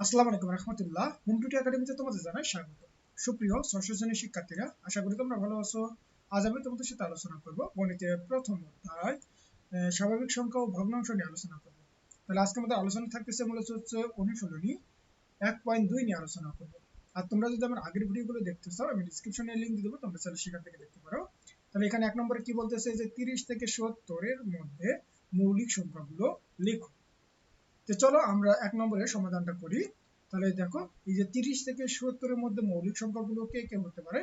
আসসালামু আলাইকুম রহমতুল্লাহ। হোম টুটি একাডেমিতে তোমাদের জানাই স্বাগত। সুপ্রিয় ষষ্ঠ শ্রেণির শিক্ষার্থীরা, আশা করি তোমরা ভালো আছো। আজ আমি তোমাদের সাথে আলোচনা করব গণিতের প্রথম অধ্যায় স্বাভাবিক সংখ্যা ও ভগ্নাংশ নিয়ে আলোচনা করব। তাহলে আজকে আমাদের আলোচনা থাকতেছে মূলত হচ্ছে অনুশীলনী এক পয়েন্ট দুই নিয়ে আলোচনা করব। আর তোমরা যদি আমার আগের ভিডিওগুলো দেখতে চাও, আমি ডিসক্রিপশনে লিঙ্ক দিয়ে দেবো, তোমরা চাইলে সেখান থেকে দেখতে পারো। তাহলে এখানে এক নম্বরে কি বলতেছে? যে তিরিশ থেকে সত্তরের মধ্যে মৌলিক সংখ্যাগুলো লেখো। তো চলো আমরা এক নম্বরের সমাধানটা করি। তাহলে দেখো, এই যে তিরিশ থেকে সত্তরের মধ্যে মৌলিক সংখ্যাগুলো কে কে হতে পারে?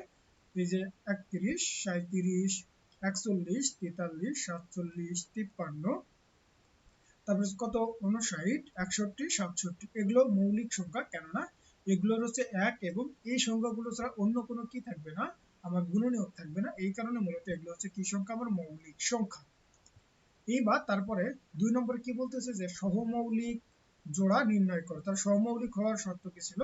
এই যে একত্রিশ সাঁত্রিশ একচল্লিশ, তেতাল্লিশ, সাতচল্লিশ, তিপ্পান্ন, তারপরে কত? উনষাট একষট্টি, সাতষট্টি। এগুলো মৌলিক সংখ্যা, কেননা এগুলোর হচ্ছে এক এবং এই সংখ্যাগুলো ছাড়া অন্য কোনো কি থাকবে না? আমার গুণনীয়ক থাকবে না। এই কারণে মূলত এগুলো হচ্ছে কি সংখ্যা? আমার মৌলিক সংখ্যা। এইবার তারপরে দুই নম্বরে কি বলতেছে যে সহমৌলিক জোড়া নির্ণয় করো। তার সহমৌলিক হওয়ার শর্ত কি ছিল?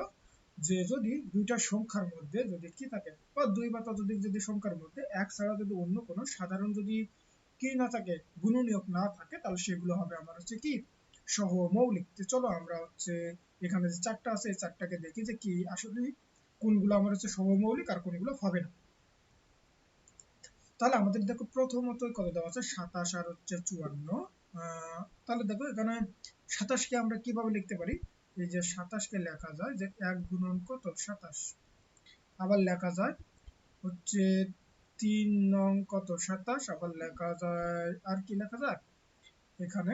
যে যদি দুইটা সংখ্যার মধ্যে যদি কি থাকে, বা দুই বা ততোধিক যদি সংখ্যার মধ্যে এক ছাড়া যদি অন্য কোনো সাধারণ যদি কি না থাকে, গুণনীয়ক না থাকে, তাহলে সেগুলো হবে আমার হচ্ছে কি? সহমৌলিক। চলো আমরা হচ্ছে এখানে যে চারটা আছে, এই চারটাকে দেখি যে কি আসলে কোনগুলো আমার হচ্ছে সহমৌলিক আর কোনগুলো হবে না। তাহলে আমাদের দেখো প্রথমত কত দেওয়া আছে? সাতাশ আর হচ্ছে চুয়ান্ন। তাহলে দেখো এখানে সাতাশকে আমরা কীভাবে লিখতে পারি? এই যে সাতাশকে লেখা যায় যে এক গুণন কত? সাতাশ। আবার লেখা যায় হচ্ছে তিন নং কত? সাতাশ। আবার লেখা যায়, আর কি লেখা যায়? এখানে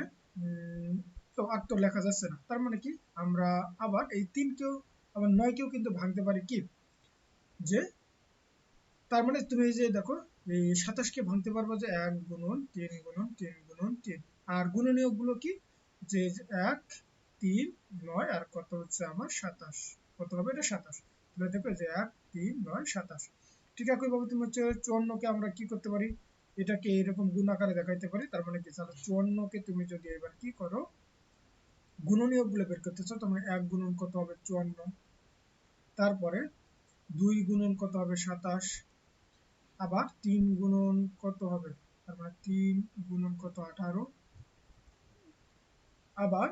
তো আর তো লেখা যাচ্ছে না। তার মানে কি? আমরা আবার এই তিনকেও, আবার নয়কেও কিন্তু ভাঙতে পারি কি? যে, তার মানে তুমি যে দেখো এই সাতাশকে ভাঙতে পারব যে এক গুণন তিন গুণন তিন গুণন তিন। আর গুণনীয়কগুলো কি? যে এক, তিন, নয়, আর কত হচ্ছে আমার? সাতাশ। কত হবে এটা? সাতাশ। তাহলে যে এক, তিন, নয়, সাতাশ। ঠিক একই ভাবে তুমি হচ্ছে চুয়ান্নকে আমরা কি করতে পারি? এটাকে এরকম গুণ আকারে দেখাইতে পারি। তার মানে কি? তাহলে চুয়ান্নকে তুমি যদি এবার কি করো? গুণনীয়কগুলো বের করতে চাও তোমার এক গুণন কত হবে? চুয়ান্ন। তারপরে দুই গুণন কত হবে? সাতাশ। আবার তিন গুণন কত হবে? তার মানে তিন গুণন কত আঠারো? আবার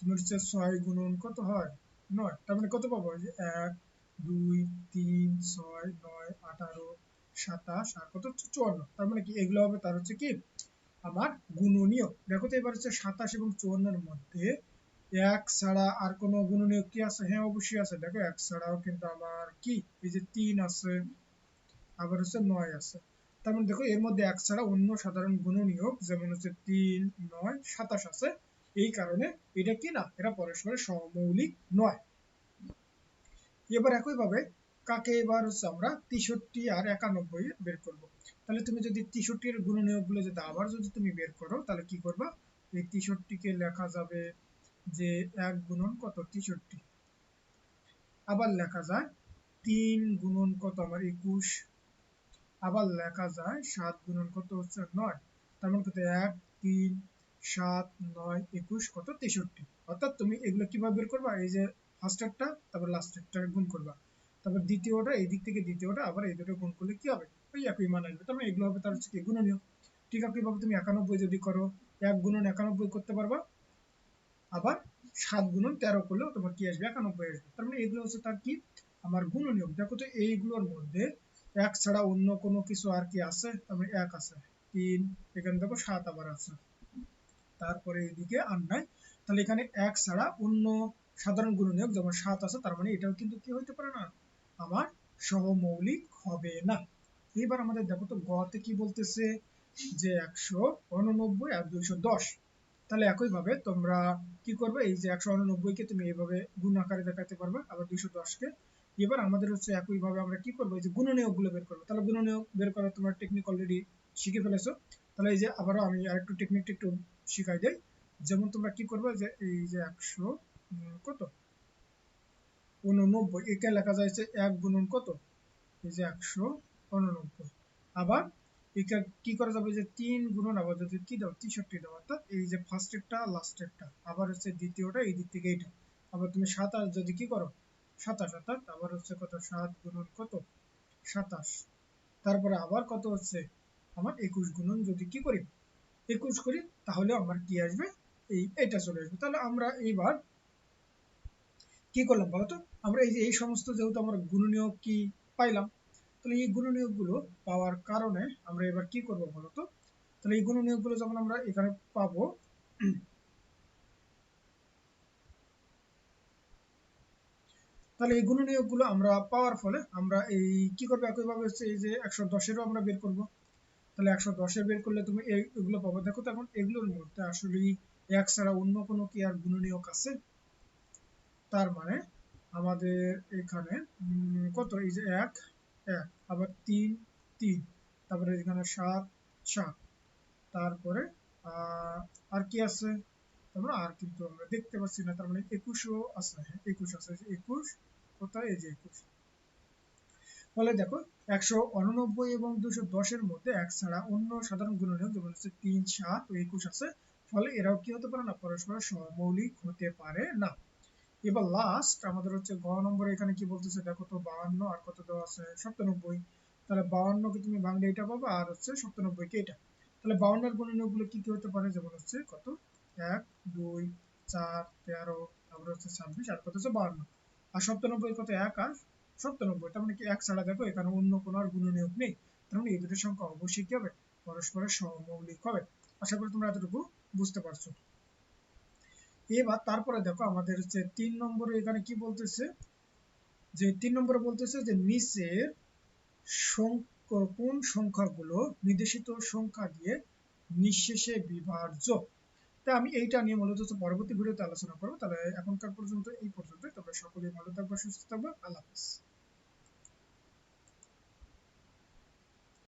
তোমার হচ্ছে ছয় গুণন কত হয়? নয়। তার মানে কত পাবো? যে এক, দুই, তিন, ছয়, নয়, আঠারো, সাতাশ, আর কত চুয়ান্ন। তার মানে কি এগুলো হবে? তার হচ্ছে কি আমার গুণনীয়। দেখো তো এবার হচ্ছে সাতাশ এবং চুয়ান্নের মধ্যে এক ছাড়া আর কোনো গুণনীয় কি আছে? হ্যাঁ অবশ্যই আছে। দেখো, এক ছাড়াও কিন্তু আমার কি? এই যে তিন আছে। আবার হচ্ছে নয় আছে। তার মানে দেখো, এর মধ্যে এক ছাড়া অন্য সাধারণ গুণনীয়ক যেমন হচ্ছে তিন, নয়, সাতাশ আছে। এই কারণে এটা কি না? এরা পরস্পরের সমমৌলিক নয়। এবার একইভাবে কাকে এবার হচ্ছে আমরা তেষট্টি আর একানব্বই বের করব? তাহলে তুমি যদি তেষট্টির গুণনীয়কগুলো যদি আবার যদি তুমি বের করো, তাহলে কি করবা? এই তেষট্টিকে লেখা যাবে যে এক গুণন কত? তেষট্টি। আবার লেখা যায়, তিন গুণন কত? আমার একুশ। আবার লেখা যায় সাত গুণন কত হচ্ছে নয়। তার মানে কত? এক, তিন, সাত, নয়, একুশ, কত? তেষট্টি। অর্থাৎ তুমি এগুলো কীভাবে বের করবা? এই যে ফার্স্ট একটা, তারপর লাস্ট একটা গুণ করবা। তারপর দ্বিতীয়টা এই দিক থেকে দ্বিতীয়টা আবার এই দুটো গুণ করলে কি হবে? ওই একই মান আসবে। তার মানে এগুলো হবে তার হচ্ছে কি গুণনীয়। ঠিক একইভাবে তুমি একানব্বই যদি করো, এক গুণন একানব্বই করতে পারবা। আবার সাত গুণন তেরো করলেও তোমার কি আসবে? একানব্বই আসবে। তার মানে এগুলো হচ্ছে তার কি? আমার গুণনীয়। দেখো তো এইগুলোর মধ্যে এক ছাড়া অন্য কোনো কিছু আর কি আছে? মানে এক আছে। তিন, এখানে দেখো সাত আবার আছে। তারপরে এদিকে আর নাই। তাহলে এখানে এক ছাড়া অন্য সাধারণ গুণনীয়ক যেমন সাত আছে, তার মানে এটাও কিন্তু কি হইতে পারে না? আমার সহমৌলিক হবে না। এবার আমাদের দেখো তো গতে কি বলতেছে? যে একশো উননব্বই আর দুইশো দশ। তাহলে একইভাবে তোমরা কি করবে? এই যে একশো উননব্বই কে তুমি এইভাবে গুণ আকারে দেখাতে পারবে, আবার দুইশো দশকে এবার আমাদের হচ্ছে একইভাবে আমরা কি করব? এই যে গুলো বের করব। তাহলে গুণনীয়ক বের করার তোমার টেকনিক অলরেডি শিখে ফেলেছো। তাহলে এই যে আবারও আমি আরেকটু টেকনিকটা একটু শিখাই দেই। যেমন তোমরা কি করবে যে এই যে একশো কত? উননব্বই। একে লেখা যাচ্ছে এক গুণন কত? এই যে একশো উননব্বই। আবার একে কি করা যাবে? যে তিন গুণন আবার যদি কি দাও? তেষট্টি দাও। অর্থাৎ এই যে ফার্স্টেরটা লাস্টেরটা আবার হচ্ছে দ্বিতীয়টা, এই দিক থেকে এইটা। আবার তুমি সাতাশ যদি কি করো? সাতাশ, অর্থাৎ আবার হচ্ছে কত? সাত গুণন কত? সাতাশ। তারপরে আবার কত হচ্ছে? আমার একুশ গুণন যদি কি করি? একুশ করি, তাহলে আমার কি আসবে? এই, এটা চলে আসবে। তাহলে আমরা এইবার কি করলাম বলতো আমরা এই যে, এই সমস্ত যেহেতু আমরা গুণনীয় কি পাইলাম, তাহলে এই গুণনীয়কগুলো পাওয়ার কারণে আমরা এবার কি করব বলতো তাহলে এই গুণনীয়কগুলো যখন আমরা এখানে পাবো তাহলে এই গুণনীয়কগুলো আমরা পাওয়ার ফলে আমরা এই কি করব? একইভাবে হচ্ছে এই যে একশো দশেরও আমরা বের করব। তাহলে একশো দশের বের করলে তুমি এগুলো পাবো। দেখো তো এখন এগুলোর মধ্যে আসলে এক ছাড়া অন্য কোনো কি আর গুণনীয়ক আছে? তার মানে আমাদের এখানে কত? এই যে এক এক আবার তিন তিন তারপরে এখানে সাত সাত। তারপরে আর কি আছে? তারপরে আর কিন্তু আমরা দেখতে পাচ্ছি না। তার মানে একুশও আছে। হ্যাঁ, একুশ আছে। একুশ কোথায় এই যে একুশ ফলে দেখো, একশো উননব্বই এবং দুশো দশের মধ্যে এক ছাড়া অন্য সাধারণ গুণনীয়ক যেমন হচ্ছে তিন, সাত ও একুশ আছে। ফলে এরাও কি হতে পারে না পরস্পর সমমৌলিক হতে পারে না। এবার লাস্ট আমাদের হচ্ছে গ নম্বরে এখানে কি বলতেছে, দেখো তো বাহান্ন আর কত দেওয়া আছে? সপ্তানব্বই তাহলে বাউান্নকে তুমি ভাঙলে এটা পাবে আর হচ্ছে সপ্তানব্বই কে এটা। তাহলে বাউন্নের গুণনীয়কগুলো কি কি হতে পারে? যেমন হচ্ছে কত? এক, দুই, চার, তেরো, তারপরে হচ্ছে ছাব্বিশ আর কত হচ্ছে বাউান্ন আর সপ্তানব্বই কত? এক আর সপ্তানব্বই। তার মানে কি এক ছাড়া দেখো, এখানে অন্য কোনো আর গুণনীয়ক নেই। তার মানে এই দুটোর সংখ্যা অবশ্যই কি হবে? পরস্পরের সমমৌলিক হবে। আশা করি তোমরা এতটুকু বুঝতে পারছ। এবার তারপরে দেখো, আমাদের হচ্ছে তিন নম্বরে এখানে কি বলতেছে? যে তিন নম্বরে বলতেছে যে নিচের কোন সংখ্যাগুলো নির্দেশিত সংখ্যা দিয়ে নিঃশেষে বিভাজ্য? তা আমি এইটা নিয়ে মূলত পরবর্তী ভিডিওতে আলোচনা করব। তাহলে এখনকার পর্যন্ত, এই পর্যন্ত তবে সকলেই ভালো থাকব সুস্থ থাকব। আল্লাহ হাফিজ।